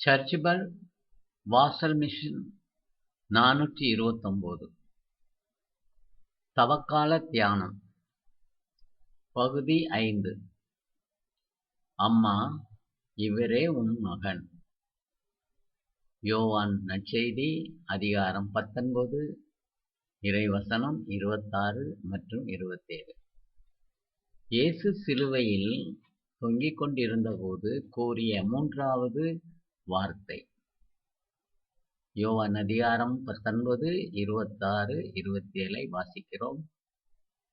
சர்ச்சிபல் வாசல் மிஷின் நானூற்றி இருபத்தொம்போது. தவக்கால தியானம். பகுதி ஐந்து. அம்மா இவரே உன் மகன். யோவான் நற்செய்தி அதிகாரம் பத்தொன்பது இறைவசனம் இருபத்தாறு மற்றும் இருபத்தேழு. இயேசு சிலுவையில் தொங்கிக் கொண்டிருந்தபோது கூறிய மூன்றாவது வார்த்தை. யோவான் அதிகாரம் பத்தொன்பது இருபத்தாறு இருபத்தி ஏழை வாசிக்கிறோம்.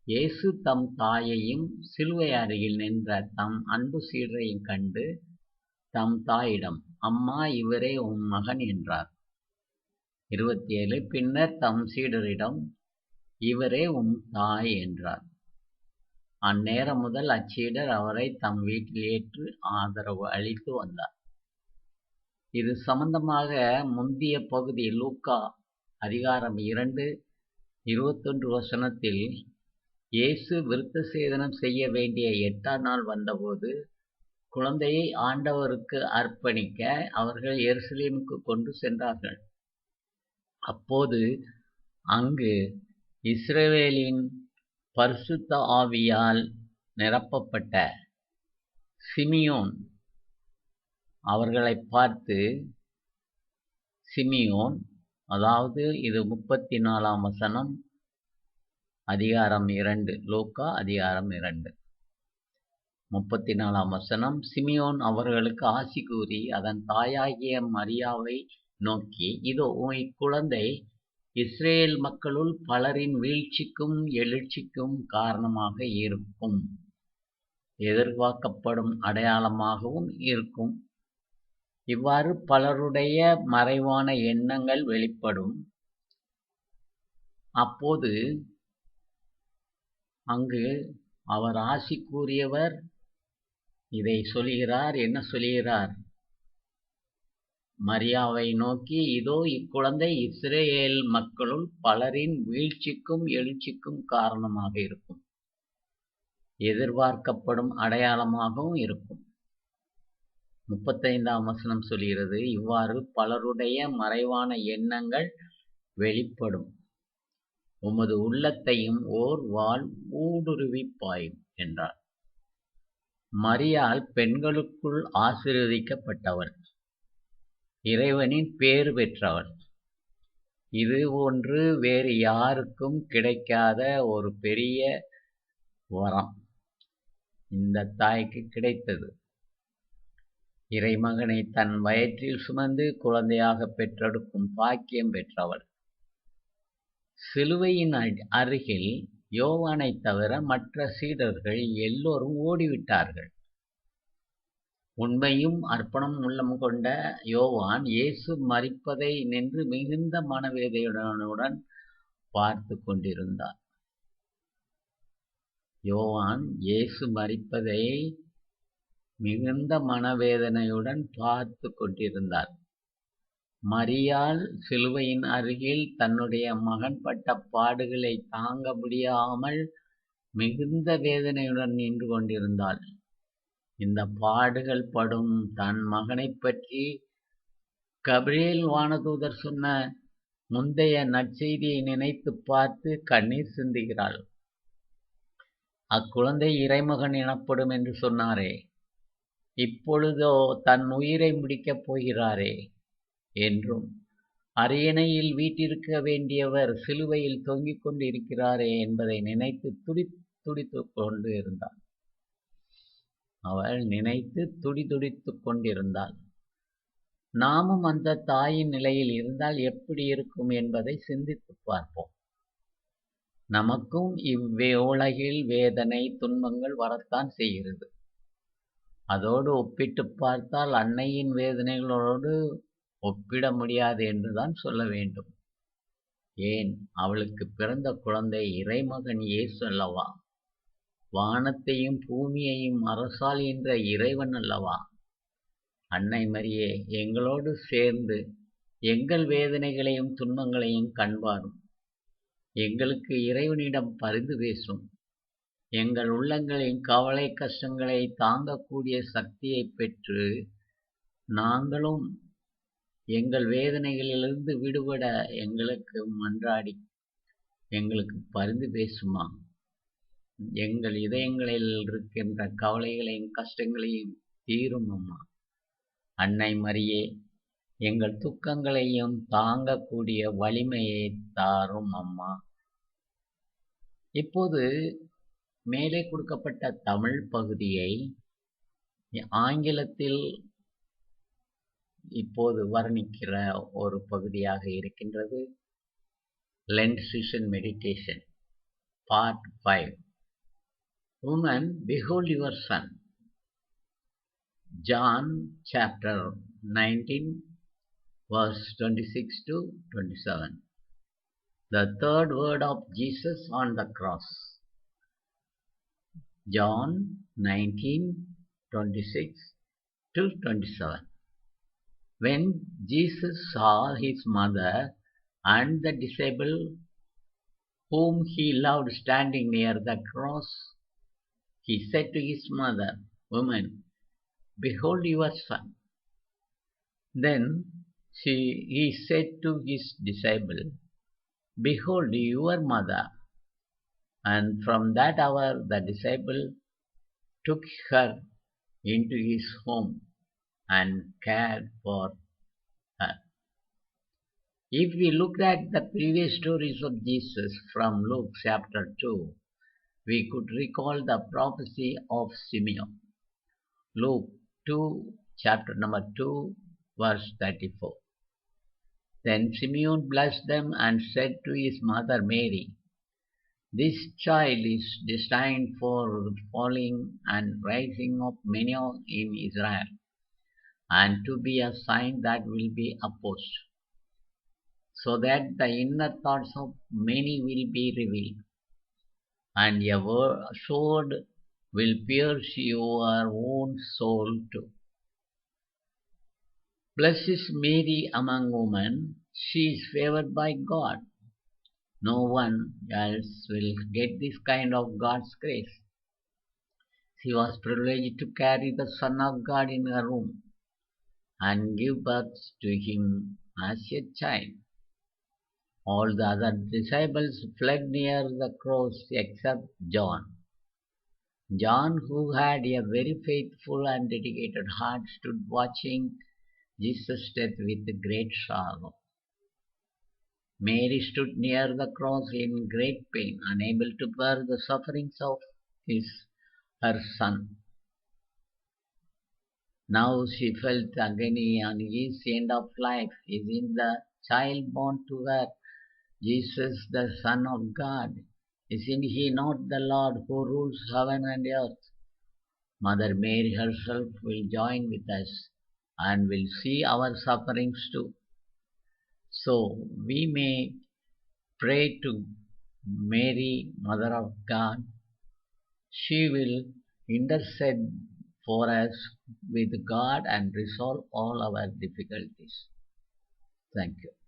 இயேசு தம் தாயையும் சிலுவை அருகில் நின்ற தம் அன்பு சீடரையும் கண்டு தம் தாயிடம் அம்மா இவரே உன் மகன் என்றார். இருபத்தி ஏழு பின்னர் தம் சீடரிடம் இவரே உன் தாய் என்றார். அந்நேரம் முதல் அச்சீடர் அவரை தம் வீட்டில் ஏற்று ஆதரவு அளித்து வந்தார். இது சம்பந்தமாக முந்திய பகுதி லூக்கா அதிகாரம் இரண்டு இருபத்தொன்று வசனத்தில் இயேசு விருத்த சேதனம் செய்ய வேண்டிய எட்டாம் நாள் வந்தபோது குழந்தையை ஆண்டவருக்கு அர்ப்பணிக்க அவர்கள் எருசலேமுக்கு கொண்டு சென்றார்கள். அப்போது அங்கு இஸ்ரேலின் பரிசுத்த ஆவியால் நிரப்பப்பட்ட சிமியோன் அவர்களை பார்த்து சிமியோன் அதாவது இது முப்பத்தி நாலாம் வசனம் அதிகாரம் இரண்டு லோக்கா அதிகாரம் இரண்டு. முப்பத்தி நாலாம் வசனம் சிமியோன் அவர்களுக்கு ஆசி கூறி அதன் தாயாகிய மரியாவை நோக்கி இதோ இக்குழந்தை இஸ்ரேல் மக்களுள் பலரின் வீழ்ச்சிக்கும் எழுச்சிக்கும் காரணமாக இருக்கும். எதிர்பார்க்கப்படும் அடையாளமாகவும் இருக்கும். இவ்வாறு பலருடைய மறைவான எண்ணங்கள் வெளிப்படும். அப்போது அங்கு அவர் ஆசி கூறியவர் இதை சொல்கிறார். என்ன சொல்கிறார்? மரியாவை நோக்கி இதோ இக்குழந்தை இஸ்ரேல் மக்களுள் பலரின் வீழ்ச்சிக்கும் எழுச்சிக்கும் காரணமாக இருக்கும். எதிர்பார்க்கப்படும் அடையாளமாகவும் இருக்கும். முப்பத்தைந்தாம் வசனம் சொல்கிறது இவ்வாறு பலருடைய மறைவான எண்ணங்கள் வெளிப்படும். உமது உள்ளத்தையும் ஓர் வாள் ஊடுருவி பாயும் என்றார். மரியால் பெண்களுக்குள் ஆசீர்வதிக்கப்பட்டவர். இறைவனின் பேறு பெற்றவள் இது ஒன்று வேறு யாருக்கும் கிடைக்காத ஒரு பெரிய வரம். இந்த தாய்க்கு கிடைத்தது. இறைமகனை தன் வயிற்றில் சுமந்து குழந்தையாக பெற்றெடுக்கும் பாக்கியம் பெற்றவள். சிலுவையின் அருகில் யோவானை தவிர மற்ற சீடர்கள் எல்லோரும் ஓடிவிட்டார்கள். உண்மையும் அர்ப்பணம் உள்ளம் கொண்ட யோவான் இயேசு மறிப்பதை நின்று மிகுந்த மனவேதையுடனுடன் பார்த்து கொண்டிருந்தார் யோவான் இயேசு மறிப்பதை மிகுந்த மனவேதனையுடன் பார்த்து கொண்டிருந்தார். மரியாள் சிலுவையின் அருகில் தன்னுடைய மகன் பட்ட பாடுகளை தாங்க முடியாமல் மிகுந்த வேதனையுடன் நின்று கொண்டிருந்தாள். இந்த பாடுகள் படும் தன் மகனைப் பற்றி கபிரியல் வானதூதர் சொன்ன முந்தைய நற்செய்தியை நினைத்து பார்த்து கண்ணீர் சிந்துகிறாள். அக்குழந்தை இறைமகன் எனப்படும் என்று சொன்னாரே. இப்பொழுதோ தன் உயிரை முடிக்கப் போகிறாரே என்றும் அரியணையில் வீட்டிருக்க வேண்டியவர் சிலுவையில் தொங்கிக் கொண்டு இருக்கிறாரே என்பதை நினைத்து துடி துடித்து கொண்டு இருந்தாள் அவள் நினைத்து துடி துடித்து கொண்டிருந்தாள். நாமும் அந்த தாயின் நிலையில் இருந்தால் எப்படி இருக்கும் என்பதை சிந்தித்து பார்ப்போம். நமக்கும் இவ்வே உலகில் வேதனை துன்பங்கள் வரத்தான் செய்கிறது. அதோடு ஒப்பிட்டு பார்த்தால் அன்னையின் வேதனைகளோடு ஒப்பிட முடியாது என்றுதான் சொல்ல வேண்டும். ஏன்? அவளுக்கு பிறந்த குழந்தை இறைமகன் இயேசு அல்லவா? வானத்தையும் பூமியையும் அரசால் என்ற இறைவன் அல்லவா? அன்னை மரியே எங்களோடு சேர்ந்து எங்கள் வேதனைகளையும் துன்பங்களையும் கண்பாரும் எங்களுக்கு இறைவனிடம் பரிந்து பேசும். எங்கள் உள்ளங்களின் கவலை கஷ்டங்களை தாங்கக்கூடிய சக்தியை பெற்று நாங்களும் எங்கள் வேதனைகளிலிருந்து விடுபட எங்களுக்கு மன்றாடி எங்களுக்கு பரிந்து பேசுமா? எங்கள் இதயங்களில் இருக்கின்ற கவலைகளையும் கஷ்டங்களையும் தீரும் அம்மா அன்னை மரியே எங்கள் துக்கங்களையும் தாங்கக்கூடிய வலிமையை தாரும் அம்மா இப்போது மேலே கொடுக்கப்பட்ட தமிழ் பகுதியை ஆங்கிலத்தில் இப்போது வர்ணிக்கிற ஒரு பகுதியாக இருக்கின்றது. Lent meditation part five woman behold John son. John chapter 19 verse 26 to 27 the third word of Jesus on the cross. John 19 26 to 27 when Jesus saw his mother and the disciple whom he loved standing near the cross, he said to his mother, Woman, behold your son. Then she, he said to his disciple, Behold your mother. And from that hour the disciple took her into his home and cared for her. If we look at the previous stories of Jesus from Luke chapter 2, we could recall the prophecy of Simeon. Luke 2, chapter number 2, verse 34. Then Simeon blessed them and said to his mother Mary, This child is destined for the falling and rising of many in Israel, and to be a sign that will be opposed, so that the inner thoughts of many will be revealed, and a word, sword will pierce your own soul too. Blessed is Mary among women, she is favored by God. No one else will get this kind of God's grace. She was privileged to carry the Son of God in her womb and give birth to him as a child. All the other disciples fled near the cross except John. John, who had a very faithful and dedicated heart, stood watching Jesus' death with great sorrow. Mary stood near the cross in great pain, unable to bear the sufferings of his her son. Now she felt agony on his end of life. Is in the child born to her, Jesus the Son of God? Isn't he not the Lord who rules heaven and earth? Mother Mary herself will join with us and will see our sufferings too. So we may pray to Mary, Mother of God. She will intercede for us with God and resolve all our difficulties. Thank you.